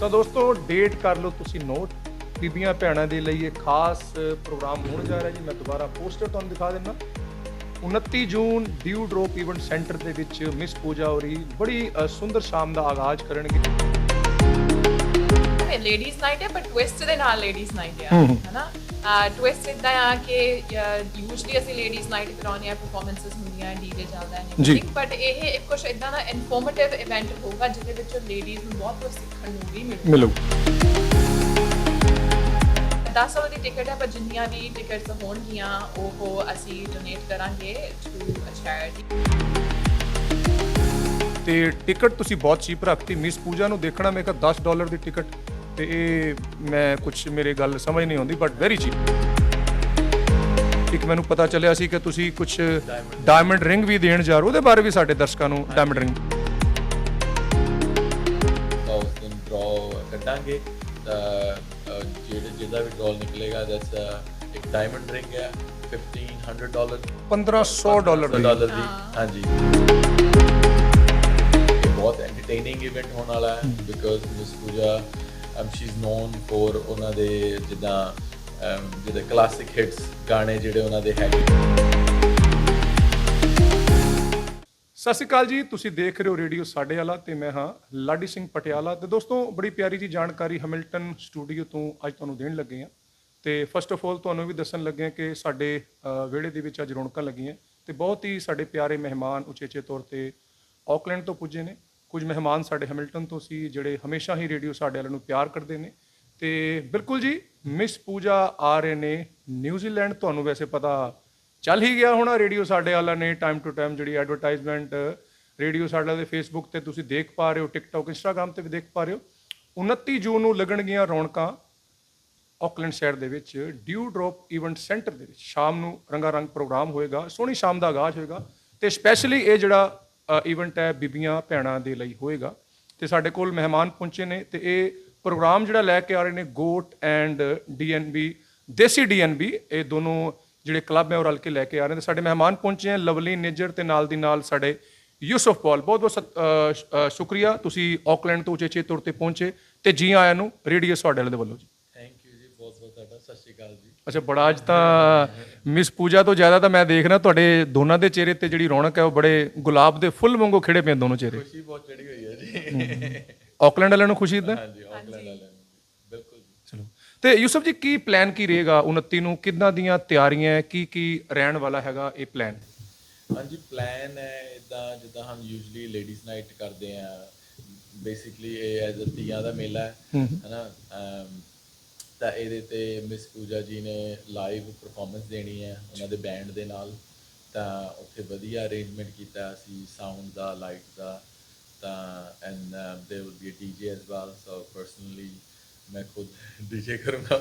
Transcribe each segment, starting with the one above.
ਸੋ ਦੋਸਤੋ ਡੇਟ ਕਰ ਲਓ ਤੁਸੀਂ ਨੋਟ ਬੀਬੀਆਂ ਭੈਣਾਂ ਦੇ ਲਈ ਇਹ ਖਾਸ ਪ੍ਰੋਗਰਾਮ ਹੋਣ ਜਾ ਰਿਹਾ ਜੀ। ਮੈਂ ਦੁਬਾਰਾ ਪੋਸਟਰ ਤੁਹਾਨੂੰ ਦਿਖਾ ਦਿੰਦਾ। 29 June Dew Drop event centre ਦੇ ਵਿੱਚ ਮਿਸ ਪੂਜਾ ਹੋਰੀ ਬੜੀ ਸੁੰਦਰ ਸ਼ਾਮ ਦਾ ਆਗਾਜ਼ ਕਰਨਗੇ। ਲੇਡੀਜ਼ ਨਾਈਟ ਹੈ ਪਰ ਟਵਿਸਟ ਦੇ ਨਾਲ ਲੇਡੀਜ਼ ਨਾਈਟ ਹੈ। ਹਨਾ? ਟਵਿਸਟ ਇਦਾਂ ਆ ਕਿ ਯੂਜੂਲੀ ਅਸੀਂ ਲੇਡੀਜ਼ ਨਾਈਟ ਕਰਾਉਂਦੇ ਆ ਪਰਫਾਰਮੈਂਸਸ ਹੁੰਦੀਆਂ ਡੀਜੇ ਚੱਲਦਾ ਹੈ but ਇਹ ਇੱਕ ਕੁਝ ਇਦਾਂ ਦਾ ਇਨਫੋਰਮੇਟਿਵ ਇਵੈਂਟ ਹੋਊਗਾ ਜਿਹਦੇ ਵਿੱਚ ਲੇਡੀਜ਼ ਨੂੰ ਬਹੁਤ ਕੁਝ ਸਿੱਖਣ ਨੂੰ ਵੀ ਮਿਲੂ। ਮਿਲੋ। 10 ਸਾਲ ਦੀ ਟਿਕਟ ਹੈ ਪਰ ਜਿੰਨੀਆਂ ਵੀ ਟਿਕਟਸ ਹੋਣਗੀਆਂ ਉਹ ਅਸੀਂ ਡੋਨੇਟ ਕਰਾਂਗੇ ਟੂ ਅ ਚੈਰਿਟੀ ਤੇ ਟਿਕਟ ਤੁਸੀਂ ਬਹੁਤ ਚੀਪ ਰੱਖਤੀ। ਮਿਸ ਪੂਜਾ ਨੂੰ ਦੇਖਣਾ ਮੈਂ ਕਿਹਾ 10 ਡਾਲਰ ਦੀ ਟਿਕਟ ਤੇ ਇਹ ਮੈਂ ਕੁਝ ਮੇਰੇ ਗੱਲ ਸਮਝ ਨਹੀਂ ਆਉਂਦੀ ਬਟ ਵੈਰੀ ਚੀਪ ਇੱਕ ਮੈਨੂੰ ਪਤਾ ਚੱਲਿਆ ਸੀ ਕਿ ਤੁਸੀਂ ਕੁਝ ਡਾਇਮੰਡ ਰਿੰਗ ਵੀ ਦੇਣ ਜਾ ਰਹੇ ਹੋ ਉਹਦੇ ਬਾਰੇ ਵੀ ਸਾਡੇ ਦਰਸ਼ਕਾਂ ਨੂੰ ਡਾਇਮੰਡ ਰਿੰਗ ਤਾਂ ਉਸ ਦਿਨ ਡਰਾਅ ਕੱਢਾਂਗੇ ਤਾਂ ਅਹ, ਜਿਹੜੇ ਜਿਹਦਾ ਵੀ ਡਰਾਅ ਨਿਕਲੇਗਾ ਦੈਟਸ ਇੱਕ ਡਾਇਮੰਡ ਰਿੰਗ ਹੈ 1500 ਡਾਲਰ 1500 ਡਾਲਰ ਦੀ। ਡਾਲਰ ਦੀ ਹਾਂਜੀ। ਇਹ ਬਹੁਤ ਐਂਟਰਟੇਨਿੰਗ ਇਵੈਂਟ ਹੋਣ ਵਾਲਾ ਹੈ because Miss Pooja she is known for ਉਹਨਾਂ ਦੇ ਜਿੱਦਾਂ ਜਿਹਦੇ ਕਲਾਸਿਕ ਹਿੱਟਸ ਗਾਣੇ ਜਿਹੜੇ ਉਹਨਾਂ ਦੇ ਹੈਗੇ। ਸਤਿ ਸ਼੍ਰੀ ਅਕਾਲ ਜੀ ਤੁਸੀਂ ਦੇਖ ਰਹੇ ਹੋ ਰੇਡੀਓ ਸਾਡੇ ਵਾਲਾ ਤੇ ਮੈਂ ਹਾਂ ਲਾਡੀ ਸਿੰਘ ਪਟਿਆਲਾ। ਤੇ ਦੋਸਤੋ ਬੜੀ ਪਿਆਰੀ ਜੀ ਜਾਣਕਾਰੀ ਹੈਮਿਲਟਨ ਸਟੂਡੀਓ ਤੋਂ ਅੱਜ ਤੁਹਾਨੂੰ ਦੇਣ ਲੱਗੇ ਹਾਂ। ਤੇ ਫਸਟ ਆਫ ਆਲ ਤੁਹਾਨੂੰ ਵੀ ਦੱਸਣ ਲੱਗੇ ਹਾਂ ਕਿ ਸਾਡੇ ਅ, ਵਿਹੜੇ ਦੇ ਵਿੱਚ ਅੱਜ ਰੌਣਕਾਂ ਲੱਗੀਆਂ। ਤੇ ਬਹੁਤ ਹੀ ਸਾਡੇ ਪਿਆਰੇ ਮਹਿਮਾਨ ਉਚੇਚੇ ਤੌਰ ਤੇ ਆਕਲੈਂਡ ਤੋਂ ਪੁੱਜੇ ਨੇ। ਕੁਝ ਮਹਿਮਾਨ ਸਾਡੇ ਹੈਮਿਲਟਨ ਤੋਂ ਸੀ, ਜਿਹੜੇ ਹਮੇਸ਼ਾ ਹੀ ਰੇਡੀਓ ਸਾਡੇ ਵਾਲਿਆਂ ਨੂੰ ਪਿਆਰ ਕਰਦੇ ਨੇ। ਤੇ ਬਿਲਕੁਲ ਜੀ ਮਿਸ ਪੂਜਾ ਆ ਰਹੇ ਨੇ ਨਿਊਜ਼ੀਲੈਂਡ ਤੁਹਾਨੂੰ ਵੈਸੇ ਪਤਾ ਚੱਲ ਹੀ ਗਿਆ ਹੋਣਾ ਰੇਡੀਓ ਸਾਡੇ ਵਾਲਾ ਨੇ ਟਾਈਮ ਟੂ ਟਾਈਮ ਜਿਹੜੀ ਐਡਵਰਟਾਈਜ਼ਮੈਂਟ ਰੇਡੀਓ ਸਾਡੇ ਵਾਲੇ ਦੇ ਫੇਸਬੁੱਕ ਤੇ ਤੁਸੀਂ ਦੇਖ ਪਾ ਰਹੇ ਹੋ ਟਿਕਟੌਕ ਇੰਸਟਾਗ੍ਰam ਤੇ ਵੀ ਦੇਖ ਪਾ ਰਹੇ ਹੋ। 29 ਜੂਨ ਨੂੰ ਲੱਗਣਗੀਆਂ ਰੌਣਕਾਂ ਆਕਲੈਂਡ ਸ਼ਹਿਰ ਦੇ ਵਿੱਚ ਡਿਊ ਡ੍ਰੌਪ ਇਵੈਂਟ ਸੈਂਟਰ ਦੇ ਵਿੱਚ। ਸ਼ਾਮ ਨੂੰ ਰੰਗਾ ਰੰਗ ਪ੍ਰੋਗਰਾਮ ਹੋਏਗਾ, ਸੋਹਣੀ ਸ਼ਾਮ ਦਾ ਆਗਾਜ਼ ਹੋਏਗਾ। ਤੇ ਸਪੈਸ਼ਲੀ ਇਹ ਜਿਹੜਾ ਇਵੈਂਟ ਹੈ ਬੀਬੀਆਂ ਭੈਣਾਂ ਦੇ ਲਈ ਹੋਏਗਾ। ਤੇ ਸਾਡੇ ਕੋਲ ਮਹਿਮਾਨ ਪਹੁੰਚੇ ਨੇ ਤੇ ਇਹ ਪ੍ਰੋਗਰਾਮ ਜਿਹੜਾ ਲੈ ਕੇ ਆ ਰਹੇ ਨੇ ਗੋਟ ਐਂਡ ਡੀਐਨਬੀ, ਦੇਸੀ ਡੀਐਨਬੀ, ਇਹ ਦੋਨੋਂ ਜਿਹੜੇ ਕਲੱਬ ਹੈ ਉਹ ਰਲ ਕੇ ਲੈ ਕੇ ਆ ਰਹੇ ਨੇ। ਤੇ ਸਾਡੇ ਮਹਿਮਾਨ ਪਹੁੰਚੇ ਹੈ ਲਵਲੀ ਨੇਜਰ ਤੇ ਨਾਲ ਦੀ ਨਾਲ ਸਾਡੇ ਯੂਸਫ ਪੌਲ। ਬਹੁਤ ਬਹੁਤ ਸ਼- ਸ਼ੁਕਰੀਆ। ਤੁਸੀਂ ਆਕਲੈਂਡ ਤੋਂ ਉਚੇਚੇ ਤੌਰ ਤੇ ਪਹੁੰਚੇ ਤੇ ਜੀ ਆਇਆਂ ਨੂੰ, ਰੇਡੀਓ ਸਾਡੇ ਵਾਲੇ ਦੇ ਵੱਲੋਂ ਜੀ ਥੈਂਕ ਯੂ ਜੀ ਬਹੁਤ ਬਹੁਤ ਤੁਹਾਡਾ ਸਤਿ ਸ਼੍ਰੀ ਅਕਾਲ ਜੀ। ਅੱਛਾ ਬੜਾ ਅੱਜ ਤਾਂ ਮਿਸ ਪੂਜਾ ਤੋਂ ਜ਼ਿਆਦਾ ਤਾਂ ਮੈਂ ਦੇਖ ਰਿਹਾ ਤੁਹਾਡੇ ਦੋਨਾਂ ਦੇ ਚਿਹਰੇ ਤੇ ਜਿਹੜੀ ਰੌਣਕ ਹੈ ਉਹ ਬੜੇ ਗੁਲਾਬ ਦੇ ਫੁੱਲ ਵਾਂਗੂ ਖਿੜੇ ਪਏ ਦੋਨੋਂ ਚਿਹਰੇ। ਖੁਸ਼ੀ ਬਹੁਤ ਚੜੀ ਹੋਈ ਹੈ ਜੀ। ਆਕਲੈਂਡ ਵਾਲਿਆਂ ਨੂੰ ਖੁਸ਼ੀ ਇਦਾਂ ਹਾਂਜੀ ਆਕਲੈਂਡ ਵਾਲਿਆਂ ਨੂੰ ਬਿਲਕੁਲ ਜੀ। ਚਲੋ। ਤੇ ਯੂਸਫ ਜੀ ਕੀ ਪਲਾਨ ਕੀ ਰਹੇਗਾ 29 ਨੂੰ? ਕਿੱਦਾਂ ਦੀਆਂ ਤਿਆਰੀਆਂ ਹੈ? ਕੀ ਕੀ ਰਹਿਣ ਵਾਲਾ ਹੈਗਾ ਇਹ ਪਲਾਨ ਹਾਂਜੀ ਪਲਾਨ ਹੈ ਇਦਾਂ ਜਿੱਦਾਂ ਹਮ ਯੂਜੂਲੀ ਲੇਡੀਜ਼ ਨਾਈਟ ਕਰਦੇ ਆ। ਬੇਸਿਕਲੀ ਇਹ ਐਜ਼ ਅ ਤੀਆਂ ਦਾ ਮੇਲਾ ਹੈ। ਹੈਨਾ ਤਾਂ ਇਹਦੇ ਤੇ ਮਿਸ ਪੂਜਾ ਜੀ ਨੇ ਲਾਈਵ ਪਰਫਾਰਮੈਂਸ ਦੇਣੀ ਹੈ ਉਹਨਾਂ ਦੇ ਬੈਂਡ ਦੇ ਨਾਲ ਤਾਂ ਉੱਥੇ ਵਧੀਆ ਅਰੇਂਜਮੈਂਟ ਕੀਤਾ ਸੀ ਸਾਊਂਡ ਦਾ ਲਾਈਟ ਦਾ ਤਾਂ and there will be a DJ as well so personally मैं खुद डीजे करूंगा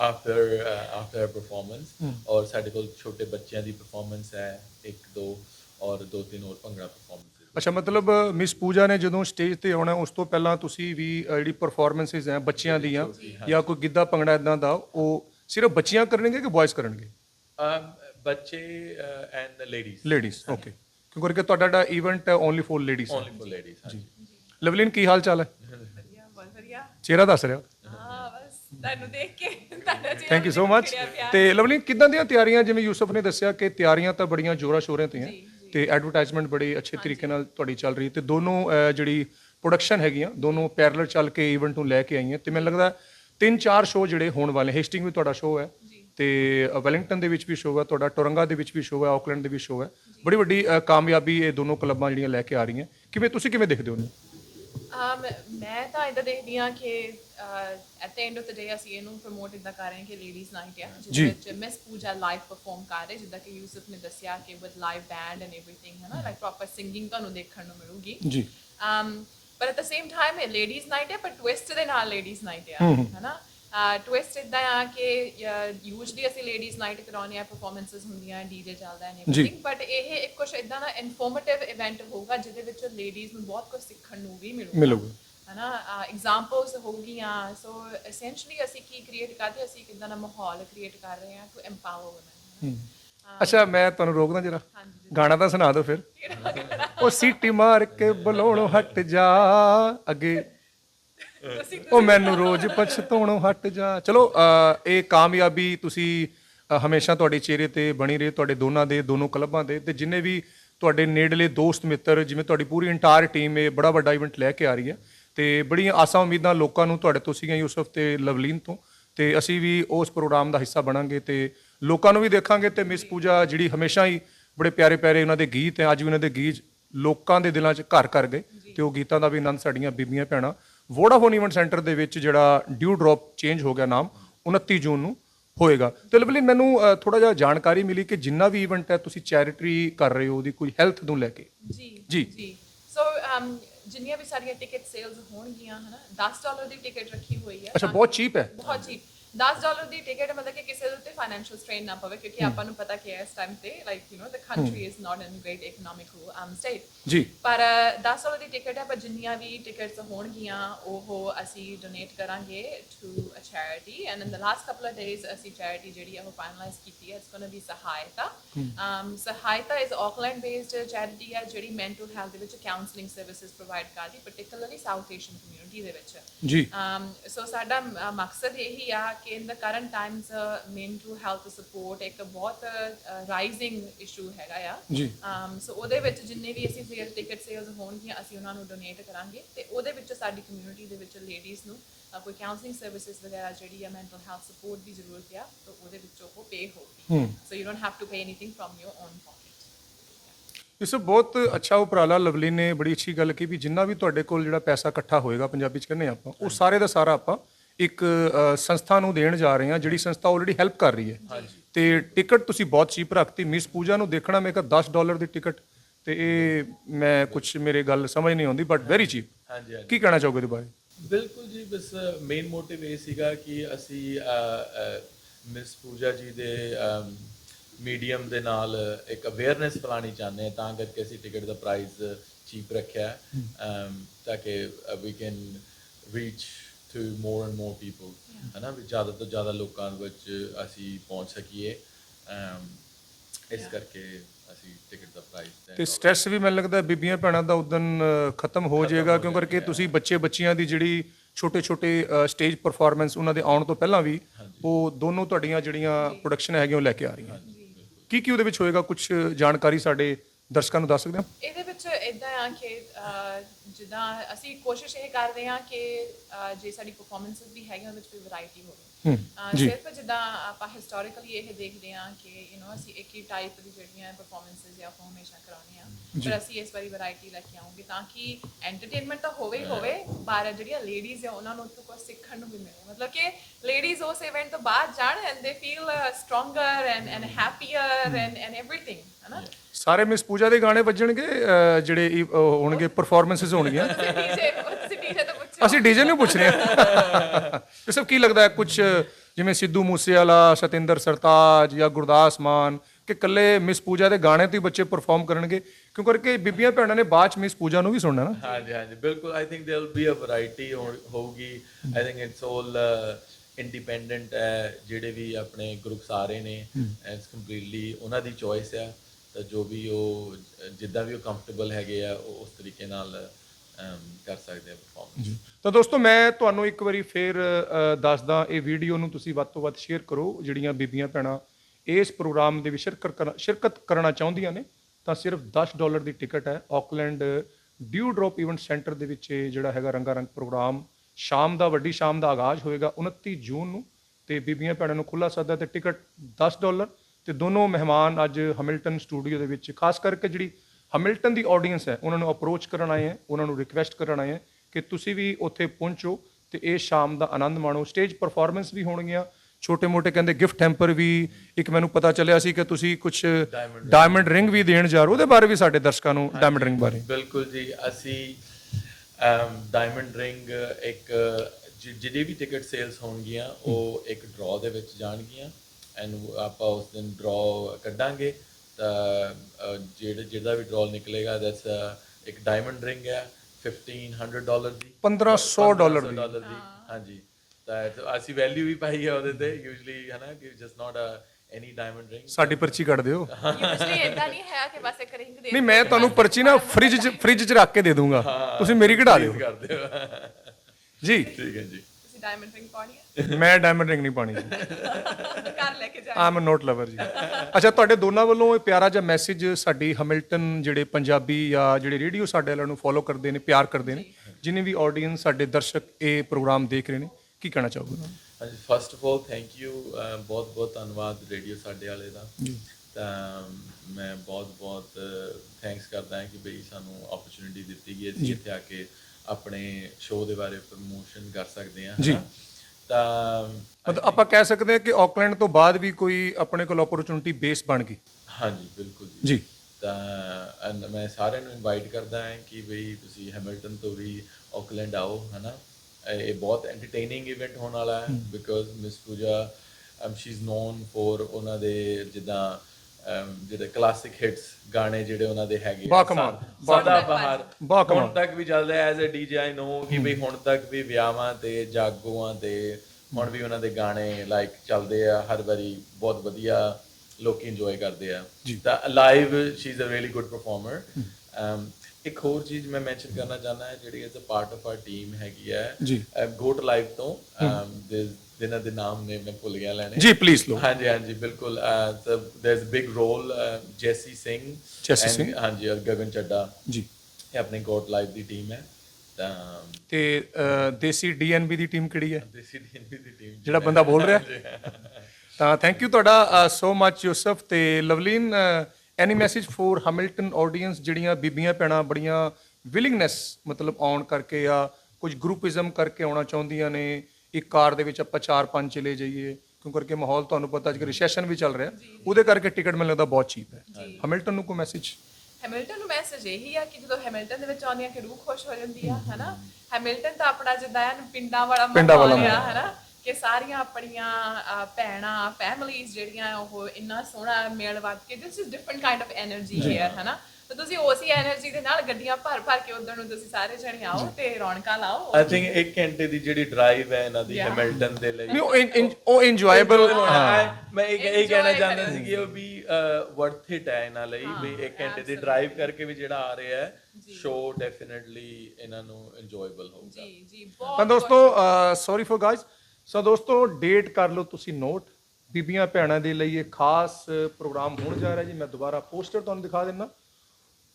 आफ्टर आफ्टर परफॉर्मेंस और ਸਾਡੇ ਕੋਲ ਛੋਟੇ ਬੱਚਿਆਂ ਦੀ ਪਰਫਾਰਮੈਂਸ ਹੈ ਇੱਕ ਦੋ ਔਰ ਦੋ ਤਿੰਨ ਹੋਰ ਭੰਗੜਾ ਪਰਫਾਰਮੈਂਸ ਅੱਛਾ ਮਤਲਬ ਮਿਸ ਪੂਜਾ ਨੇ ਜਦੋਂ ਸਟੇਜ ਤੇ ਆਉਣਾ ਉਸ ਤੋਂ ਪਹਿਲਾਂ ਤੁਸੀਂ ਵੀ ਜਿਹੜੀ ਪਰਫਾਰਮੈਂਸਿਸ ਹੈ ਬੱਚਿਆਂ ਦੀਆਂ ਜਾਂ ਕੋਈ ਗਿੱਧਾ ਪੰਗੜਾ ਇਦਾਂ ਦਾ ਉਹ ਸਿਰਫ ਬੱਚਿਆਂ ਕਰਨਗੇ ਕਿ ਬॉयਜ਼ ਕਰਨਗੇ? ਬੱਚੇ ਐਂਡ ਲੇਡੀਜ਼ ਲੇਡੀਜ਼ ਓਕੇ ਕਿਉਂ ਕਰਕੇ ਤੁਹਾਡਾ ਜਿਹੜਾ ਇਵੈਂਟ ਹੈ only for ladies only for ladies ਹਾਂਜੀ। ਲਵਲੀਨ ਕੀ ਹਾਲ ਚਾਲ ਹੈ? ਵਧੀਆ ਚਿਹਰਾ ਦੱਸ ਰਿਹਾ। ਤੁਹਾਨੂੰ ਦੇਖ ਕੇ ਤੁਹਾਡਾ ਚਿਹਰਾ ਥੈਂਕ ਯੂ ਸੋ ਮਚ ਤੇ ਲਵਲੀਨ ਕਿਦਾਂ ਦੀਆਂ ਤਿਆਰੀਆਂ? ਜਿਵੇਂ ਯੂਸਫ ਨੇ ਦੱਸਿਆ ਕਿ ਤਿਆਰੀਆਂ ਤਾਂ ਬੜੀਆਂ ਜ਼ੋਰਾਂ ਸ਼ੋਰਾਂ ਤੇ ਹੈ। ਤੇ ਐਡਵਰਟਾਈਜ਼ਮੈਂਟ ਬੜੀ ਅੱਛੇ ਤਰੀਕੇ ਨਾਲ ਤੁਹਾਡੀ ਚੱਲ ਰਹੀ ਤੇ ਦੋਨੋਂ ਜਿਹੜੀ ਪ੍ਰੋਡਕਸ਼ਨ ਹੈਗੀਆਂ ਦੋਨੋਂ ਪੈਰਲਲ ਚੱਲ ਕੇ ਇਵੈਂਟ ਨੂੰ ਲੈ ਕੇ ਆਈਆਂ ਤੇ ਮੈਨੂੰ ਲੱਗਦਾ ਤਿੰਨ ਚਾਰ ਸ਼ੋਅ ਜਿਹੜੇ ਹੋਣ ਵਾਲੇ ਹੇਸਟਿੰਗ ਵੀ ਤੁਹਾਡਾ ਸ਼ੋਅ ਹੈ ਤੇ ਵੈਲਿੰਗਟਨ ਦੇ ਵਿੱਚ ਵੀ ਸ਼ੋਅ ਹੈ ਤੁਹਾਡਾ ਟੋਰੰਗਾ ਦੇ ਵਿੱਚ ਵੀ ਸ਼ੋਅ ਹੈ ਆਕਲੈਂਡ ਦੇ ਵੀ ਸ਼ੋਅ ਹੈ। ਬੜੀ ਵੱਡੀ ਕਾਮਯਾਬੀ ਇਹ ਦੋਨੋਂ ਕਲੱਬਾਂ ਜਿਹੜੀਆਂ ਲੈ ਕੇ ਆ ਰਹੀਆਂ। ਕਿਵੇਂ ਤੁਸੀਂ ਕਿਵੇਂ ਦੇਖਦੇ ਹੋ? ਇਹਨੂੰ ਅਮ, ਮੈਂ ਤਾਂ ਇਦਾਂ ਦੇਖਦੀ ਹਾਂ ਕਿ at the end of the day ਅਸੀਂ ਇਹਨੂੰ ਪ੍ਰਮੋਟ ਇਦਾਂ ਕਰ ਰਹੇ ਹਾਂ ਕਿ ਲੇਡੀਜ਼ ਨਾਈਟ ਆ ਜਿਹਦੇ ਵਿੱਚ ਮਿਸ ਪੂਜਾ ਲਾਈਵ ਪਰਫਾਰਮ ਕਰ ਰਹੀ ਜਿੱਦਾਂ ਕਿ ਯੂਸਫ ਨੇ ਦੱਸਿਆ ਕਿ with live band and everything ਹੈ ਨਾ ਲਾਈਕ ਪ੍ਰੋਪਰ ਸਿੰਗਿੰਗ ਤੁਹਾਨੂੰ ਦੇਖਣ ਨੂੰ ਮਿਲੂਗੀ। ਜੀ। Um but at the same time ਇਹ ladies night ਹੈ ਪਰ twist ਦੇ ਨਾਲ ladies night ਹੈ। ਹਨਾ। ਟਵਿਸਟ ਇਦਾਂ ਆ ਕਿ ਯੂਜੂਲੀ ਅਸੀਂ ਲੇਡੀਜ਼ ਨਾਈਟ ਕਰਾਉਂਦੇ ਆ ਪਰਫਾਰਮੈਂਸਸ ਹੁੰਦੀਆਂ ਡੀਜੇ ਚੱਲਦਾ ਹੈ ਜੀ। ਐਵਰੀਥਿੰਗ ਬਟ ਇਹ ਇੱਕ ਕੁਝ ਇਦਾਂ ਦਾ ਇਨਫੋਰਮੇਟਿਵ ਇਵੈਂਟ ਹੋਊਗਾ ਜਿਹਦੇ ਵਿੱਚ ਲੇਡੀਜ਼ ਨੂੰ ਬਹੁਤ ਕੁਝ ਸਿੱਖਣ ਨੂੰ ਵੀ ਮਿਲੂਗਾ। ਹਨਾ ਐਗਜ਼ਾਮਪਲਸ ਹੋਗੀਆਂ ਸੋ ਐਸੈਂਸ਼ਲੀ ਅਸੀਂ ਕੀ ਕ੍ਰੀਏਟ ਕਰਦੇ ਅਸੀਂ ਕਿਦਾਂ ਦਾ ਮਾਹੌਲ ਕ੍ਰੀਏਟ ਕਰ ਰਹੇ ਹਾਂ ਟੂ ਐਮਪਾਵਰ ਔਮਨ ਅੱਛਾ ਮੈਂ ਤੁਹਾਨੂੰ ਰੋਕਦਾ ਜਰਾ। ਗਾਣਾ ਤਾਂ ਸੁਣਾ ਦਿਓ ਫਿਰ। ਉਹ ਸੀਟੀ ਮਾਰ ਕੇ ਬੁਲਾਉਣੋਂ ਹਟ ਜਾ ਅੱਗੇ। ਉਹ ਮੈਨੂੰ ਰੋਜ਼ ਪਛਤਾਉਣੋਂ ਹਟ ਜਾ। ਚਲੋ ਅ, ਇਹ ਕਾਮਯਾਬੀ ਤੁਸੀਂ ਅ, ਹਮੇਸ਼ਾ ਤੁਹਾਡੇ ਚਿਹਰੇ ਤੇ ਬਣੀ ਰਹੇ ਤੁਹਾਡੇ ਦੋਨਾਂ ਦੇ ਦੋਨੋਂ ਕਲੱਬਾਂ ਦੇ ਤੇ ਜਿੰਨੇ ਵੀ ਤੁਹਾਡੇ ਨੇੜਲੇ ਦੋਸਤ ਮਿੱਤਰ ਜਿਵੇਂ ਤੁਹਾਡੀ ਪੂਰੀ ਇੰਟਾਇਰ ਟੀਮ ਇਹ ਬੜਾ ਵੱਡਾ ਇਵੈਂਟ ਲੈ ਕੇ ਆ ਰਹੀ ਹੈ ਤੇ ਬੜੀਆਂ ਆਸਾਂ ਉਮੀਦਾਂ ਲੋਕਾਂ ਨੂੰ ਤੁਹਾਡੇ ਤੋਂ ਸੀਗੀਆਂ ਯੂਸਫ ਤੇ ਲਵਲੀਨ ਤੋਂ ਤੇ ਅਸੀਂ ਵੀ ਉਸ ਪ੍ਰੋਗਰਾਮ ਦਾ ਹਿੱਸਾ ਬਣਾਂਗੇ ਤੇ ਲੋਕਾਂ ਨੂੰ ਵੀ ਦੇਖਾਂਗੇ ਤੇ ਮਿਸ ਪੂਜਾ ਜਿਹੜੀ ਹਮੇਸ਼ਾ ਹੀ ਬੜੇ ਪਿਆਰੇ ਪਿਆਰੇ ਉਹਨਾਂ ਦੇ ਗੀਤ ਹੈ ਅੱਜ ਵੀ ਉਹਨਾਂ ਦੇ ਗੀਤ ਲੋਕਾਂ ਦੇ ਦਿਲਾਂ 'ਚ ਘਰ ਕਰ ਗਏ ਤੇ ਉਹ ਗੀਤਾਂ ਦਾ ਵੀ ਆਨੰਦ ਸਾਡੀਆਂ ਬੀਬੀਆਂ ਭੈਣਾਂ ਵੋਡਾਫੋਨ ਇਵੈਂਟ ਸੈਂਟਰ ਦੇ ਵਿੱਚ ਜਿਹੜਾ ਡਿਊ ਡ੍ਰੌਪ ਚੇਂਜ ਹੋ ਗਿਆ ਨਾਮ 29 ਜੂਨ ਨੂੰ ਹੋਏਗਾ। ਤੇ ਲਵਲੀਨ ਮੈਨੂੰ ਥੋੜਾ ਜਿਹਾ ਜਾਣਕਾਰੀ ਮਿਲੀ ਕਿ ਜਿੰਨਾ ਵੀ ਇਵੈਂਟ ਹੈ ਤੁਸੀਂ ਚੈਰਿਟੀ ਕਰ ਰਹੇ ਹੋ ਉਹਦੀ ਕੋਈ ਹੈਲਥ ਨੂੰ ਲੈ ਕੇ। ਜੀ। ਜੀ। ਸੋ ਜਿੰਨੀਆਂ ਵੀ ਸਾਰੀਆਂ ਟਿਕਟ ਸੇਲਸ ਹੋਣਗੀਆਂ ਹਨਾ 10 ਡਾਲਰ ਦੀ ਟਿਕਟ ਰੱਖੀ ਹੋਈ ਹੈ। ਅੱਛਾ ਬਹੁਤ ਚੀਪ ਹੈ। ਬਹੁਤ ਚੀਪ 10 ਡਾਲਰ ਦੀ ਟਿਕਟ ਮਤਲਬ ਕਿ ਕਿਸੇ ਦੇ ਉੱਤੇ ਫਾਈਨੈਂਸ਼ੀਅਲ ਸਟ੍ਰੇਨ ਨਾ ਪਵੇ ਕਿਉਂਕਿ ਆਪਾਂ ਨੂੰ ਪਤਾ ਕਿ ਇਸ ਟਾਈਮ ਤੇ like you know the country is not in great economical um state ਜੀ। ਪਰ 10 ਡਾਲਰ ਦੀ ਟਿਕਟ ਹੈ ਪਰ ਜਿੰਨੀਆਂ ਵੀ ਟਿਕਟਸ ਹੋਣਗੀਆਂ ਉਹ ਅਸੀਂ ਡੋਨੇਟ ਕਰਾਂਗੇ to a charity and in the last couple of days ਅਸੀਂ ਚੈਰਿਟੀ ਜਿਹੜੀ ਹੈ ਉਹ ਫਾਈਨਲਾਈਜ਼ ਕੀਤੀ ਹੈ it's gonna be Sahaita um Sahaita is Auckland based charity ਹੈ ਜਿਹੜੀ ਮੈਂਟਲ ਹੈਲਥ ਦੇ ਵਿੱਚ ਕਾਉਂਸਲਿੰਗ ਸਰਵਿਸਿਜ਼ ਪ੍ਰੋਵਾਈਡ ਕਰਦੀ ਪਾਰਟਿਕੂਲਰਲੀ ਸਾਊਥ ਏਸ਼ੀਅਨ ਕਮਿਊਨਿਟੀ ਦੇ ਵਿੱਚ। ਜੀ। Um, so ਸਾਡਾ ਮਕਸਦ ਇਹੀ ਆ ਕਿ in the current times mental health support ਇੱਕ ਬਹੁਤ ਰਾਈਜ਼ਿੰਗ ਇਸ਼ੂ ਹੈਗਾ ਆ ਜੀ so ਉਹਦੇ ਵਿੱਚ ਜਿੰਨੇ ਵੀ ਅਸੀਂ ਸੇਲ ਟਿਕਟ ਸੇਲਸ ਹੋਣਗੀਆਂ ਅਸੀਂ ਉਹਨਾਂ ਨੂੰ ਡੋਨੇਟ ਕਰਾਂਗੇ ਤੇ ਉਹਦੇ ਵਿੱਚ ਸਾਡੀ ਕਮਿਊਨਿਟੀ ਦੇ ਵਿੱਚ ਲੇਡੀਜ਼ ਨੂੰ ਕੋਈ ਕਾਉਂਸਲਿੰਗ ਸਰਵਿਸਿਜ਼ ਵਗੈਰਾ ਜਿਹੜੀ ਆ ਮੈਂਟਲ ਹੈਲਥ ਸਪੋਰਟ ਦੀ ਜ਼ਰੂਰਤ ਆ ਤਾਂ ਉਹਦੇ ਵਿੱਚ ਉਹ ਪੇ ਹੋਊਗੀ so you don't have to pay anything from your own pocket ਇਸ ਬਹੁਤ ਅੱਛਾ ਉਪਰਾਲਾ ਲਵਲੀਨ ਨੇ ਬੜੀ ਅੱਛੀ ਗੱਲ ਕੀਤੀ ਵੀ ਜਿੰਨਾ ਵੀ ਤੁਹਾਡੇ ਕੋਲ ਜਿਹੜਾ ਪੈਸਾ ਇਕੱਠਾ ਹੋਏਗਾ ਪੰਜਾਬੀ ਚ ਕਹਿੰਦੇ ਆਪਾਂ ਉਹ ਸਾਰੇ ਦਾ ਸਾਰਾ ਆਪਾਂ ਇੱਕ ਸੰਸਥਾ ਨੂੰ ਦੇਣ ਜਾ ਰਹੇ ਹਾਂ ਜਿਹੜੀ ਸੰਸਥਾ ਆਲਰੇਡੀ ਹੈਲਪ ਕਰ ਰਹੀ ਹੈ। ਤੇ ਟਿਕਟ ਤੁਸੀਂ ਬਹੁਤ ਚੀਪ ਰੱਖਤੀ। ਮਿਸ ਪੂਜਾ ਨੂੰ ਦੇਖਣਾ ਮੈਂ ਕਿਹਾ 10 ਡਾਲਰ ਦੀ ਟਿਕਟ। ਤੇ ਇਹ ਮੈਂ ਕੁਝ ਮੇਰੇ ਗੱਲ ਸਮਝ ਨਹੀਂ ਆਉਂਦੀ ਬਟ ਵੈਰੀ ਚੀਪ ਹਾਂਜੀ ਹਾਂਜੀ। ਕੀ ਕਹਿਣਾ ਚਾਹੋਗੇ ਇਹਦੇ ਬਾਰੇ? ਬਿਲਕੁਲ ਜੀ ਬਸ ਮੇਨ ਮੋਟਿਵ ਇਹ ਸੀਗਾ ਕਿ ਅਸੀਂ ਮਿਸ ਪੂਜਾ ਜੀ ਦੇ ਮੀਡੀਅਮ ਦੇ ਨਾਲ ਇੱਕ ਅਵੇਅਰਨੈਸ ਫੈਲਾਉਣੀ ਚਾਹੁੰਦੇ ਹਾਂ ਤਾਂ ਕਰਕੇ ਅਸੀਂ ਟਿਕਟ ਦਾ ਪ੍ਰਾਈਸ ਚੀਪ ਰੱਖਿਆ। ਤਾਂ ਕਿ we can reach to more and more people ਹਨਾ ਵੀ ਜ਼ਿਆਦਾ ਤੋਂ ਜ਼ਿਆਦਾ ਲੋਕਾਂ ਵਿੱਚ ਅਸੀਂ ਪਹੁੰਚ ਸਕੀਏ um, ਇਸ ਕਰਕੇ ਅਸੀਂ ਟਿਕਟ ਦਾ ਪ੍ਰਾਈਸ ਤੇ ਸਟ੍ਰੈਸ ਵੀ ਮੈਨੂੰ ਲੱਗਦਾ ਬੀਬੀਆਂ ਭੈਣਾਂ ਦਾ ਉਦੋਂ ਖਤਮ ਹੋ ਜਾਏਗਾ ਕਿਉਂ ਕਰਕੇ ਤੁਸੀਂ ਬੱਚੇ ਬੱਚੀਆਂ ਦੀ ਜਿਹੜੀ ਛੋਟੇ ਛੋਟੇ ਸਟੇਜ ਪਰਫਾਰਮੈਂਸ ਉਹਨਾਂ ਦੇ ਆਉਣ ਤੋਂ ਪਹਿਲਾਂ ਵੀ ਉਹ ਦੋਨੋਂ ਤੁਹਾਡੀਆਂ ਜਿਹੜੀਆਂ ਪ੍ਰੋਡਕਸ਼ਨ ਹੈਗੀਆਂ ਉਹ ਲੈ ਕੇ ਆ ਰਹੀਆਂ। ਕੀ ਕੀ ਉਹਦੇ ਵਿੱਚ ਹੋਏਗਾ? ਕੁਝ ਜਾਣਕਾਰੀ ਸਾਡੇ ਦਰਸ਼ਕਾਂ ਨੂੰ ਦੱਸ ਸਕਦੇ ਹੋ? ਇਹਦੇ ਵਿੱਚ ਇਦਾਂ ਆ ਕਿ ਜਿੱਦਾਂ ਅਸੀਂ ਕੋਸ਼ਿਸ਼ ਇਹ ਕਰਦੇ ਆ ਕਿ ਜੇ ਸਾਡੀ ਪਰਫਾਰਮੈਂਸਸ ਵੀ ਹੈਗੀਆਂ ਉਹਦੇ ਵਿੱਚ ਕੋਈ ਵੈਰਾਈਟੀ ਹੋਵੇ। ਸਿਰਫ ਜਿੱਦਾਂ ਆਪਾਂ ਹਿਸਟੋਰੀਕਲੀ ਇਹ ਦੇਖਦੇ ਆ ਕਿ ਯੂ نو ਅਸੀਂ ਇੱਕ ਹੀ ਟਾਈਪ ਦੀ ਜਿਹੜੀਆਂ ਪਰਫਾਰਮੈਂਸਸ ਜਾਂ ਆਪਾਂ ਹਮੇਸ਼ਾ ਕਰਾਉਂਦੇ ਆ ਪਰ ਅਸੀਂ ਇਸ ਵਾਰੀ ਵੈਰਾਈਟੀ ਲੈ ਕੇ ਆਉਂਗੇ ਤਾਂ ਕਿ ਐਂਟਰਟੇਨਮੈਂਟ ਤਾਂ ਹੋਵੇ ਹੀ ਹੋਵੇ ਪਰ ਜਿਹੜੀਆਂ ਲੇਡੀਜ਼ ਆ ਉਹਨਾਂ ਨੂੰ ਉੱਥੋਂ ਕੁਝ ਸਿੱਖਣ ਨੂੰ ਵੀ ਮਿਲੇ। ਮਤਲਬ ਕਿ ਲੇਡੀਜ਼ ਉਸ ਇਵੈਂਟ ਤੋਂ ਬਾਅਦ ਜਾਣ and they feel stronger and and happier and and everything ਹਨਾ? ਸਾਰੇ ਮਿਸ ਪੂਜਾ ਦੇ ਗਾਣੇ ਵੱਜਣਗੇ ਅਹ, ਜਿਹੜੇ ਇਹ, ਹੋਣਗੇ ਪਰਫਾਰਮੈਂਸਸ ਹੋਣਗੀਆਂ। ਡੀਜੇ ਤੁਸੀਂ ਡੀਜੇ ਤੋਂ ਪੁੱਛੋ ਅਸੀਂ ਡੀਜੇ ਨੂੰ ਪੁੱਛ ਰਹੇ ਹਾਂ। ਇਹ ਸਭ ਕੀ ਲੱਗਦਾ ਹੈ? ਕੁਝ ਜਿਵੇਂ ਸਿੱਧੂ ਮੂਸੇਵਾਲਾ ਸਤਿੰਦਰ ਸਰਤਾਜ ਜਾਂ ਗੁਰਦਾਸ ਮਾਨ ਕਿ ਕੱਲੇ ਮਿਸ ਪੂਜਾ ਦੇ ਗਾਣੇ ਤੇ ਹੀ ਬੱਚੇ ਪਰਫਾਰਮ ਕਰਨਗੇ? ਕਿਉਂ ਕਰਕੇ ਬੀਬੀਆਂ ਭੈਣਾਂ ਨੇ ਬਾਅਦ ਚ ਮਿਸ ਪੂਜਾ ਨੂੰ ਵੀ ਸੁਣਨਾ ਨਾ। ਹਾਂਜੀ ਹਾਂਜੀ ਬਿਲਕੁਲ। I think there be a variety ਹੋਊਗੀ। I think it's all independent ਹੈ ਜਿਹੜੇ ਵੀ ਆਪਣੇ ਗਰੁੱਪਸ ਆ ਰਹੇ ਨੇ ਇਟਸ ਕੰਪਲੀਟਲੀ ਉਹਨਾਂ ਦੀ ਚੋਇਸ ਆ। ਜੋ ਵੀ ਉਹ ਜਿੱਦਾਂ ਵੀ ਉਹ ਕੰਫਰਟੇਬਲ ਹੈਗੇ ਆ, ਉਹ ਉਸ ਤਰੀਕੇ ਨਾਲ ਕਰ ਸਕਦੇ ਆ ਪਰਫਾਰਮੈਂਸ ਤਾਂ ਦੋਸਤੋ, ਮੈਂ ਤੁਹਾਨੂੰ ਇੱਕ ਵਾਰੀ ਫੇਰ ਦੱਸਦਾ, ਇਹ ਵੀਡੀਓ ਨੂੰ ਤੁਸੀਂ ਵੱਧ ਤੋਂ ਵੱਧ ਸ਼ੇਅਰ ਕਰੋ, ਜਿਹੜੀਆਂ ਬੀਬੀਆਂ ਭੈਣਾਂ ਇਸ ਪ੍ਰੋਗਰਾਮ ਦੇ ਵਿੱਚ ਸ਼ਿਰਕਤ ਕਰਨਾ- ਸ਼ਿਰਕਤ ਕਰਨਾ ਚਾਹੁੰਦੀਆਂ ਨੇ। ਤਾਂ ਸਿਰਫ 10 ਡਾਲਰ ਦੀ ਟਿਕਟ ਹੈ। Auckland Dew Drop event centre ਦੇ ਵਿੱਚ ਇਹ ਜਿਹੜਾ ਹੈਗਾ ਰੰਗਾ ਰੰਗ ਪ੍ਰੋਗਰਾਮ ਸ਼ਾਮ ਦਾ, ਵੱਡੀ ਸ਼ਾਮ ਦਾ ਆਗਾਜ਼ ਹੋਏਗਾ 29 ਜੂਨ ਨੂੰ। ਤੇ ਬੀਬੀਆਂ ਭੈਣਾਂ ਨੂੰ ਖੁੱਲਾ ਸੱਦਾ ਤੇ ਟਿਕਟ 10 ਡਾਲਰ ਤੇ ਦੋਨੋਂ ਮਹਿਮਾਨ ਅੱਜ ਹੈਮਿਲਟਨ ਸਟੂਡੀਓ ਦੇ ਵਿੱਚ ਖਾਸ ਕਰਕੇ ਜਿਹੜੀ ਹੈਮਿਲਟਨ ਦੀ ਆਡੀਅנס ਹੈ ਉਹਨਾਂ ਨੂੰ ਅਪਰੋਚ ਕਰਨ ਆਏ ਹੈ ਉਹਨਾਂ ਨੂੰ ਰਿਕਵੈਸਟ ਕਰਨ ਆਏ ਹੈ ਕਿ ਤੁਸੀਂ ਵੀ ਉੱਥੇ ਪਹੁੰਚੋ ਤੇ ਇਹ ਸ਼ਾਮ ਦਾ ਆਨੰਦ ਮਾਣੋ। ਸਟੇਜ ਪਰਫਾਰਮੈਂਸ ਵੀ ਹੋਣਗੀਆਂ। ਛੋਟੇ-ਮੋਟੇ ਕਹਿੰਦੇ ਗਿਫਟ ਹੈਂਪਰ ਵੀ ਇੱਕ ਮੈਨੂੰ ਪਤਾ ਚੱਲਿਆ ਸੀ ਕਿ ਤੁਸੀਂ ਕੁਝ ਡਾਇਮੰਡ ਰਿੰਗ ਵੀ ਦੇਣ ਜਾ ਰਹੇ ਹੋ ਉਹਦੇ ਬਾਰੇ ਵੀ ਸਾਡੇ ਦਰਸ਼ਕਾਂ ਨੂੰ ਡਾਇਮੰਡ ਰਿੰਗ ਬਾਰੇ। ਬਿਲਕੁਲ ਜੀ ਅਸੀਂ ਡਾਇਮੰਡ ਰਿੰਗ ਇੱਕ ਜਿਹੜੀ ਵੀ ਟਿਕਟ ਸੇਲਸ ਹੋਣਗੀਆਂ ਉਹ ਇੱਕ ਡਰਾਅ ਦੇ ਵਿੱਚ ਜਾਣਗੀਆਂ। ਐਂਡ ਆਪਾਂ ਉਸ ਦਿਨ ਡਰਾਅ ਕੱਢਾਂਗੇ ਤਾਂ ਜਿਹੜਾ ਜਿਹਦਾ ਵੀ ਡਰਾਅ ਨਿਕਲੇਗਾ ਦੈਟਸ ਇੱਕ ਡਾਇਮੰਡ ਰਿੰਗ ਹੈ 1500 ਡਾਲਰ ਦੀ। 1500 ਡਾਲਰ ਦੀ। ਡਾਲਰ ਦੀ ਹਾਂਜੀ। ਤਾਂ ਅਸੀਂ ਵੈਲਿਊ ਵੀ ਪਾਈ ਹੈ ਉਹਦੇ ਤੇ ਯੂਜੂਲੀ ਹੈ ਨਾ ਕਿ just not a any diamond ring ਸਾਡੀ ਪਰਚੀ ਕੱਢ ਦਿਓ। ਯੂਜੂਲੀ ਇਦਾਂ ਨਹੀਂ ਹੈ ਕਿ ਬਸ ਇੱਕ ਰਿੰਗ ਦੇ ਨਹੀਂ ਮੈਂ ਤੁਹਾਨੂੰ ਪਰਚੀ ਨਾ ਫ੍ਰਿਜ 'ਚ ਫ੍ਰਿਜ 'ਚ ਰੱਖ ਕੇ ਦੇ ਦੂੰਗਾ। ਤੁਸੀਂ ਮੇਰੀ ਕਢਾ ਦਿਓ। ਕਰ ਦਿਓ। ਜੀ। ਠੀਕ ਹੈ ਜੀ। ਡਾਇਮੰਡ ਰਿੰਗ ਪਾਉਣੀ ਮੈਂ ਡਾਇਮੰਡ ਰਿੰਗ ਨਹੀਂ ਪਾਣੀ ਜੀ। ਲੈ ਕੇ ਜਾ ਆਮ ਨੋਟ ਲਵਰ ਜੀ। ਅੱਛਾ ਤੁਹਾਡੇ ਦੋਨਾਂ ਵੱਲੋਂ ਇਹ ਪਿਆਰਾ ਜਿਹਾ ਮੈਸੇਜ ਸਾਡੀ ਹੈਮਿਲਟਨ ਜਿਹੜੇ ਪੰਜਾਬੀ ਜਾਂ ਜਿਹੜੇ ਰੇਡੀਓ ਸਾਡੇ ਵਾਲਿਆਂ ਨੂੰ ਫੋਲੋ ਕਰਦੇ ਨੇ ਪਿਆਰ ਕਰਦੇ ਨੇ। ਜਿੰਨੇ ਵੀ ਆਡੀਅנס ਸਾਡੇ ਦਰਸ਼ਕ ਇਹ ਪ੍ਰੋਗਰਾਮ ਦੇਖ ਰਹੇ ਨੇ ਕੀ ਕਹਿਣਾ ਚਾਹੋਗੇ? ਉਹਨਾਂ ਨੂੰ? First of all thank you ਬਹੁਤ ਬਹੁਤ ਧੰਨਵਾਦ ਰੇਡੀਓ ਸਾਡੇ ਵਾਲੇ ਦਾ। ਤਾਂ ਮੈਂ ਬਹੁਤ ਬਹੁਤ ਥੈਂਕਸ ਕਰਦਾ ਹਾਂ ਕਿ ਬਈ ਸਾਨੂੰ ਓਪਰਚ्युनिटी ਦਿੱਤੀ ਗਈ ਹੈ ਇੱਥੇ ਆ ਕੇ। ਆਪਣੇ ਸ਼ੋਅ ਦੇ ਬਾਰੇ ਪ੍ਰਮੋਸ਼ਨ ਕਰ ਸਕਦੇ ਹਾਂ ਜੀ। ਤਾਂ ਮਤਲਬ ਆਪਾਂ ਕਹਿ ਸਕਦੇ ਹਾਂ ਕਿ ਆਕਲੈਂਡ ਤੋਂ ਬਾਅਦ ਵੀ ਕੋਈ ਆਪਣੇ ਕੋਲ ਓਪਰਚੁਨਿਟੀ ਬੇਸ ਬਣ ਗਈ। ਹਾਂਜੀ ਬਿਲਕੁਲ ਜੀ। ਜੀ। ਤਾਂ ਮੈਂ ਸਾਰਿਆਂ ਨੂੰ ਇਨਵਾਈਟ ਕਰਦਾ ਹਾਂ ਕਿ ਬਈ ਤੁਸੀਂ ਹੈਮਿਲਟਨ ਤੋਂ ਵੀ ਆਕਲੈਂਡ ਆਓ ਹਨਾ? ਇਹ ਬਹੁਤ ਐਂਟਰਟੇਨਿੰਗ ਇਵੈਂਟ ਹੋਣ ਵਾਲਾ ਹੈ because Miss Pooja she is known for ਉਹਨਾਂ ਦੇ ਜਿੱਦਾਂ ਜਿਹੜੇ ਕਲਾਸਿਕ ਹਿੱਟਸ ਗਾਣੇ ਜਿਹੜੇ ਉਹਨਾਂ ਦੇ ਹੈਗੇ ਬਾਕਮਾਲ, ਸਦਾ ਬਹਾਰ। ਹੁਣ ਤੱਕ ਵੀ ਚੱਲਦਾ ਐਜ਼ ਅ ਡੀਜੇ ਆਈ ਨੋ ਕਿ ਬਈ ਹੁਣ ਤੱਕ ਵੀ ਵਿਆਹਾਂ ਤੇ ਜਾਗੋਆਂ ਤੇ ਹੁਣ ਵੀ ਉਹਨਾਂ ਦੇ ਗਾਣੇ ਲਾਈਕ ਚੱਲਦੇ ਆ ਹਰ ਵਾਰੀ ਬਹੁਤ ਵਧੀਆ ਲੋਕੀ ਇੰਜੋਏ ਕਰਦੇ ਆ। ਤਾਂ live she is a really good performer ਇੱਕ ਹੋਰ ਚੀਜ਼ ਮੈਂ ਮੈਂਸ਼ਨ ਕਰਨਾ ਚਾਹੁੰਦਾ ਹੈ ਜਿਹੜੀ as a part of our team ਹੈਗੀ ਹੈ। ਗੋਟ ਲਾਈਵ ਤੋਂ ਦੇ ਜਿਨ੍ਹਾਂ ਦੇ ਨਾਮ ਨੇ ਮੈਂ ਭੁੱਲ ਗਿਆ ਲੈਣੇ। ਜੀ ਪਲੀਜ਼ ਲੋ ਹਾਂਜੀ ਹਾਂਜੀ ਬਿਲਕੁਲ देयर इज ਬਿਗ ਰੋਲ ਜੈਸੀ ਸਿੰਘ ਜੈਸੀ ਸਿੰਘ ਹਾਂਜੀ ਔਰ ਗਗਨ ਚੱਡਾ। ਜੀ। ਇਹ ਆਪਣੇ ਗੋਡ ਲਾਈਵ ਦੀ ਟੀਮ ਹੈ ਤੇ ਦੇਸੀ ਡੀਐਨਬੀ ਦੀ ਟੀਮ ਕਿਹੜੀ ਹੈ? ਦੇਸੀ ਡੀਐਨਬੀ ਦੀ ਟੀਮ ਜਿਹੜਾ ਬੰਦਾ ਬੋਲ ਰਿਹਾ? ਤਾਂ ਥੈਂਕ ਯੂ ਤੁਹਾਡਾ ਸੋ ਮੱਚ ਯੂਸਫ ਤੇ Loveleen any message for Hamilton audience ਜਿਹੜੀਆਂ ਬੀਬੀਆਂ ਪੈਣਾ ਬੜੀਆਂ ਵਿਲਿੰਗਨੈਸ ਮਤਲਬ ਆਉਣ ਕਰਕੇ ਆ ਕੁਝ ਗਰੁੱਪਿਜ਼ਮ ਕਰਕੇ ਆਉਣਾ ਚਾਹੁੰਦੀਆਂ ਨੇ? ਇੱਕ ਕਾਰ ਦੇ ਵਿੱਚ ਆਪਾਂ ਚਾਰ ਪੰਜ ਚਲੇ ਜਾਈਏ ਕਿਉਂ ਕਰਕੇ ਮਾਹੌਲ ਤੁਹਾਨੂੰ ਪਤਾ ਅੱਜ ਰਿਸੈਸ਼ਨ ਵੀ ਚੱਲ ਰਿਹਾ। ਉਹਦੇ ਕਰਕੇ ਟਿਕਟ ਮੈਨੂੰ ਲੱਗਦਾ ਬਹੁਤ ਚੀਪ ਹੈ। ਹੈਮਿਲਟਨ ਨੂੰ ਕੋ ਮੈਸੇਜ ਹੈਮਿਲਟਨ ਨੂੰ ਮੈਸੇਜ ਇਹੀ ਆ ਕਿ ਜਦੋਂ ਹੈਮਿਲਟਨ ਦੇ ਵਿੱਚ ਆਉਂਦੀ ਆ ਕਿ ਰੂਹ ਖੁਸ਼ ਹੋ ਜਾਂਦੀ ਆ ਹੈਨਾ? ਹੈਮਿਲਟਨ ਤਾਂ ਆਪਣਾ ਜਿੱਦਾਂ ਹੈ ਪਿੰਡਾਂ ਵਾਲਾ ਮਾਹੌਲ ਆ ਹੈਨਾ? ਕਿ ਸਾਰੀਆਂ ਆਪਣੀਆਂ ਭੈਣਾਂ ਫੈਮਲੀਜ਼ ਜਿਹੜੀਆਂ ਉਹ ਇੰਨਾ ਸੋਹਣਾ ਮੇਲ ਵਾਦ ਕੇ this is different kind of energy ਹੈਨਾ? ਤਾਂ ਤੁਸੀਂ ਉਸੇ એનર્ਜੀ ਦੇ ਨਾਲ ਗੱਡੀਆਂ ਭਰ ਭਰ ਕੇ ਉਧਰ ਨੂੰ ਤੁਸੀਂ ਸਾਰੇ ਜਣੇ ਆਓ ਤੇ ਰੌਣਕਾਂ ਲਾਓ। ਆਈ ਥਿੰਕ 1 ਘੰਟੇ ਦੀ ਜਿਹੜੀ ਡਰਾਈਵ ਹੈ ਇਹਨਾਂ ਦੀ ਹੈਮਿਲਟਨ ਦੇ ਲਈ। ਉਹ ਉਹ ਇੰਜੋਏਬਲ ਹਾਂ। ਮੈਂ ਇਹ ਇਹ ਕਹਿਣਾ ਚਾਹੁੰਦਾ ਸੀ ਕਿ ਉਹ ਵੀ ਵਰਥ ਇਟ ਹੈ ਇਹਨਾਂ ਲਈ ਵੀ 1 ਘੰਟੇ ਦੀ ਡਰਾਈਵ ਕਰਕੇ ਵੀ ਜਿਹੜਾ ਆ ਰਿਹਾ ਹੈ ਸ਼ੋ ਡੈਫੀਨਿਟਲੀ ਇਹਨਾਂ ਨੂੰ ਇੰਜੋਏਬਲ ਹੋਊਗਾ। ਜੀ ਜੀ ਤਾਂ ਦੋਸਤੋ ਸੌਰੀ ਫॉर ਗਾਇਸ ਸੋ ਦੋਸਤੋ ਡੇਟ ਕਰ ਲਓ ਤੁਸੀਂ ਨੋਟ ਬੀਬੀਆਂ ਭੈਣਾਂ ਦੇ ਲਈ ਇਹ ਖਾਸ ਪ੍ਰੋਗਰਾਮ ਹੋਣ ਜਾ ਰਿਹਾ ਜੀ। ਮੈਂ ਦੁਬਾਰਾ ਪੋਸਟਰ ਤੁਹਾਨੂੰ ਦਿਖਾ ਦਿੰਦਾ।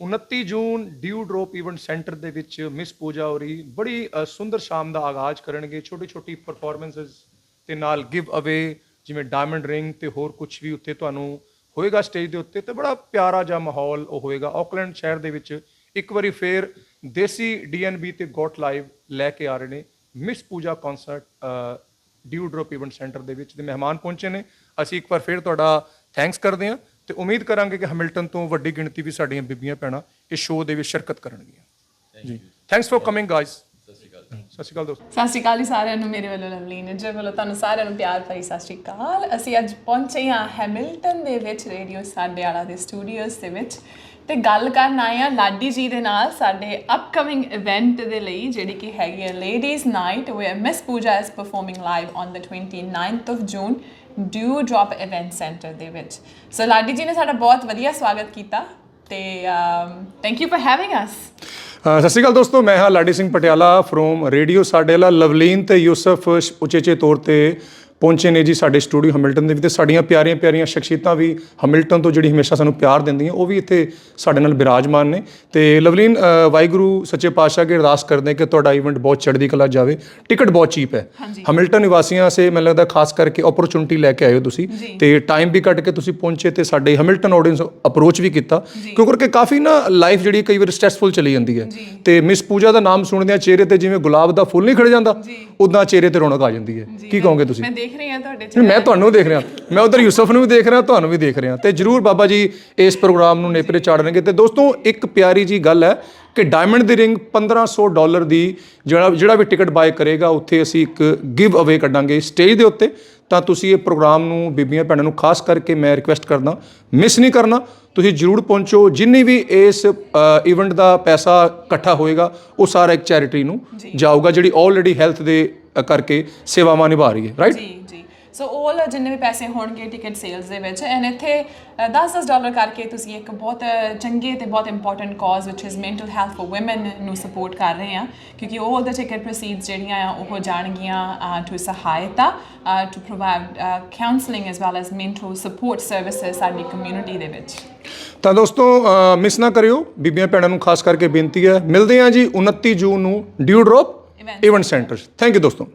29 June Dew Drop event centre ਦੇ ਵਿੱਚ ਮਿਸ ਪੂਜਾ ਹੋਰੀ ਬੜੀ ਸੁੰਦਰ ਸ਼ਾਮ ਦਾ ਆਗਾਜ਼ ਕਰਨਗੇ। ਛੋਟੀ ਛੋਟੀ ਪਰਫਾਰਮੈਂਸਸ ਤੇ ਨਾਲ ਗਿਵ ਅਵੇ ਜਿਵੇਂ ਡਾਇਮੰਡ ਰਿੰਗ ਤੇ ਹੋਰ ਕੁਝ ਵੀ ਉੱਤੇ ਤੁਹਾਨੂੰ ਹੋਏਗਾ ਸਟੇਜ ਦੇ ਉੱਤੇ ਤੇ ਬੜਾ ਪਿਆਰਾ ਜਿਹਾ ਮਾਹੌਲ ਉਹ ਹੋਏਗਾ। ਆਕਲੈਂਡ ਸ਼ਹਿਰ ਦੇ ਵਿੱਚ ਇੱਕ ਵਾਰੀ ਫੇਰ ਦੇਸੀ ਡੀਐਨਬੀ ਤੇ ਗੋਟ ਲਾਈਵ ਲੈ ਕੇ ਆ ਰਹੇ ਨੇ। Miss Pooja concert Dew Drop event centre ਦੇ ਵਿੱਚ ਦੇ ਮਹਿਮਾਨ ਪਹੁੰਚੇ ਨੇ। ਅਸੀਂ ਇੱਕ ਵਾਰ ਫੇਰ ਤੁਹਾਡਾ ਥੈਂਕਸ ਕਰਦੇ ਹਾਂ। ਤੇ ਉਮੀਦ ਕਰਾਂਗੇ ਕਿ ਹੈਮਿਲਟਨ ਤੋਂ ਵੱਡੀ ਗਿਣਤੀ ਵੀ ਸਾਡੀਆਂ ਬੀਬੀਆਂ ਭੈਣਾਂ ਇਸ ਸ਼ੋਅ ਦੇ ਵਿੱਚ ਸ਼ਿਰਕਤ ਕਰਨਗੀਆਂ। ਜੀ। ਥੈਂਕਸ ਫॉर ਕਮਿੰਗ ਗਾਇਸ ਸਤਿ ਸ਼੍ਰੀ ਅਕਾਲ ਸਤਿ ਸ਼੍ਰੀ ਅਕਾਲ ਦੋਸਤੋ। ਸਤਿ ਸ਼੍ਰੀ ਅਕਾਲ ਜੀ ਸਾਰਿਆਂ ਨੂੰ ਮੇਰੇ ਵੱਲੋਂ ਲਵਲੀ ਨਿੱਜਰ ਵੱਲੋਂ ਤੁਹਾਨੂੰ ਸਾਰਿਆਂ ਨੂੰ ਪਿਆਰ ਭਰੀ ਸਤਿ ਸ਼੍ਰੀ ਅਕਾਲ। ਅਸੀਂ ਅੱਜ ਪਹੁੰਚੇ ਹਾਂ ਹੈਮਿਲਟਨ ਦੇ ਵਿੱਚ ਰੇਡੀਓ ਸਾਡੇ ਵਾਲਾ ਦੇ ਸਟੂਡੀਓਜ਼ ਦੇ ਵਿੱਚ। ਤੇ ਗੱਲ ਕਰਨ ਆਏ ਹਾਂ ਲਾਡੀ ਜੀ ਦੇ ਨਾਲ ਸਾਡੇ ਅਪਕਮਿੰਗ ਇਵੈਂਟ ਦੇ ਲਈ ਜਿਹੜੀ ਕਿ ਹੈਗੀ ਹੈ ladies night where Miss Pooja is performing live on the 29th of June Dew Drop event centre ਦੇ ਵਿੱਚ। ਸੋ ਲਾਡੀ ਜੀ ਨੇ ਸਾਡਾ ਬਹੁਤ ਵਧੀਆ ਸਵਾਗਤ ਕੀਤਾ ਤੇ thank you for having us ਸਤਿ ਸ਼੍ਰੀ ਅਕਾਲ ਦੋਸਤੋ, ਮੈਂ ਹਾਂ ਲਾਡੀ ਸਿੰਘ ਪਟਿਆਲਾ ਫਰੋਮ ਰੇਡੀਓ ਸਾਡੇ ਵਾਲਾ ਲਵਲੀਨ ਤੇ ਯੂਸਫ ਉਚੇਚੇ ਤੌਰ ਤੇ ਪਹੁੰਚੇ ਨੇ ਜੀ ਸਾਡੇ ਸਟੂਡੀਓ ਹੈਮਿਲਟਨ ਦੇ ਵਿੱਚ ਤੇ ਸਾਡੀਆਂ ਪਿਆਰੀਆਂ ਪਿਆਰੀਆਂ ਸ਼ਖਸੀਅਤਾਂ ਵੀ ਹੈਮਿਲਟਨ ਤੋਂ ਜਿਹੜੀ ਹਮੇਸ਼ਾ ਸਾਨੂੰ ਪਿਆਰ ਦਿੰਦੀਆਂ ਉਹ ਵੀ ਇੱਥੇ ਸਾਡੇ ਨਾਲ ਬਿਰਾਜਮਾਨ ਨੇ। ਤੇ ਲਵਲੀਨ ਵਾਹਿਗੁਰੂ ਸੱਚੇ ਪਾਤਸ਼ਾਹ ਅੱਗੇ ਅਰਦਾਸ ਕਰਦੇ ਕਿ ਤੁਹਾਡਾ ਇਵੈਂਟ ਬਹੁਤ ਚੜ੍ਹਦੀ ਕਲਾ ਜਾਵੇ। ਟਿਕਟ ਬਹੁਤ ਚੀਪ ਹੈ। ਹੈਮਿਲਟਨ ਨਿਵਾਸੀਆਂ ਸੇ ਮੈਨੂੰ ਲੱਗਦਾ ਖਾਸ ਕਰਕੇ ਓਪਰਚੁਨਿਟੀ ਲੈ ਕੇ ਆਏ ਹੋ ਤੁਸੀਂ ਤੇ ਟਾਈਮ ਵੀ ਕੱਢ ਕੇ ਤੁਸੀਂ ਪਹੁੰਚੇ ਤੇ ਸਾਡੇ ਹੈਮਿਲਟਨ ਆਡੀਅנס ਅਪਰੋਚ ਵੀ ਕੀਤਾ। ਕਿਉਂ ਕਰਕੇ ਕਾਫੀ ਨਾ ਲਾਈਫ ਜਿਹੜੀ ਕਈ ਵਾਰ ਸਟ੍ਰੈਸਫੁਲ ਚਲੀ ਜਾਂਦੀ ਹੈ। ਤੇ ਮਿਸ ਪੂਜਾ ਦਾ ਨਾਮ ਸੁਣਦਿਆਂ ਚਿਹਰੇ ਤੇ ਜਿਵੇਂ ਗੁਲਾਬ ਦਾ ਫੁੱਲ ਨਹੀਂ ਖਿੜ ਜਾਂਦਾ ਉਦਾਂ ਚਿਹਰੇ ਤੇ ਰੌਣਕ ਆ ਜਾਂਦੀ ਹੈ। ਕੀ ਕਹੋਗੇ ਤੁਸੀਂ? ਦੇਖ ਰਹੀ ਹਾਂ ਤੁਹਾਡੇ ਚ ਮੈਂ ਤੁਹਾਨੂੰ ਦੇਖ ਰਿਹਾ। ਮੈਂ ਉਧਰ ਯੂਸਫ ਨੂੰ ਵੀ ਦੇਖ ਰਿਹਾ ਤੁਹਾਨੂੰ ਵੀ ਦੇਖ ਰਿਹਾ। ਤੇ ਜਰੂਰ ਬਾਬਾ ਜੀ ਇਸ ਪ੍ਰੋਗਰਾਮ ਨੂੰ ਨੇਪਰੇ ਚਾੜਨਗੇ। ਤੇ ਦੋਸਤੋ ਇੱਕ ਪਿਆਰੀ ਜੀ ਗੱਲ ਹੈ ਕਿ ਡਾਇਮੰਡ ਦੀ ਰਿੰਗ 1500 ਡਾਲਰ ਦੀ ਜਿਹੜਾ ਜਿਹੜਾ ਵੀ ਟਿਕਟ ਬਾਏ ਕਰੇਗਾ ਉੱਥੇ ਅਸੀਂ ਇੱਕ ਗਿਵ ਅਵੇ ਕੱਢਾਂਗੇ ਸਟੇਜ ਦੇ ਉੱਤੇ। ਤਾਂ ਤੁਸੀਂ ਇਹ ਪ੍ਰੋਗਰਾਮ ਨੂੰ ਬੀਬੀਆਂ ਭੈਣਾਂ ਨੂੰ ਖਾਸ ਕਰਕੇ ਮੈਂ ਰਿਕਵੈਸਟ ਕਰਦਾ ਮਿਸ ਨਹੀਂ ਕਰਨਾ। ਤੁਸੀਂ ਜਰੂਰ ਪਹੁੰਚੋ ਜਿੰਨੀ ਵੀ ਇਸ ਇਵੈਂਟ ਦਾ ਪੈਸਾ ਇਕੱਠਾ ਹੋਏਗਾ ਉਹ ਸਾਰਾ ਇੱਕ ਚੈਰਿਟੀ ਨੂੰ ਜਾਊਗਾ ਜਿਹੜੀ ਆਲਰੇਡੀ ਹੈਲਥ ਦੇ ਕਰਕੇ ਸੇਵਾਵਾਂ ਨਿਭਾ ਰਹੀ ਹੈ ਰਾਈਟ ਸੋ all ਜਿੰਨੇ ਵੀ ਪੈਸੇ ਹੋਣਗੇ ਟਿਕਟ ਸੇਲਸ ਦੇ ਵਿੱਚ ਐਂਡ ਇੱਥੇ 10-10 ਡਾਲਰ ਕਰਕੇ ਤੁਸੀਂ ਇੱਕ ਬਹੁਤ ਚੰਗੇ ਤੇ ਬਹੁਤ important cause which is mental health for women ਨੂੰ ਸਪੋਰਟ ਕਰ ਰਹੇ ਆ ਕਿਉਂਕਿ all the ticket proceeds ਜਿਹੜੀਆਂ ਆ ਉਹ ਜਾਣਗੀਆਂ to Sahaayta to provide counselling as well as mental support services ਸਾਡੀ ਕਮਿਊਨਿਟੀ ਦੇ ਵਿੱਚ। ਤਾਂ ਦੋਸਤੋ ਮਿਸ ਨਾ ਕਰਿਓ। ਬੀਬੀਆਂ ਭੈਣਾਂ ਨੂੰ ਖਾਸ ਕਰਕੇ ਬੇਨਤੀ ਹੈ। ਮਿਲਦੇ ਹਾਂ ਜੀ 29 ਜੂਨ ਨੂੰ Dew Drop event centre thank you ਦੋਸਤੋ।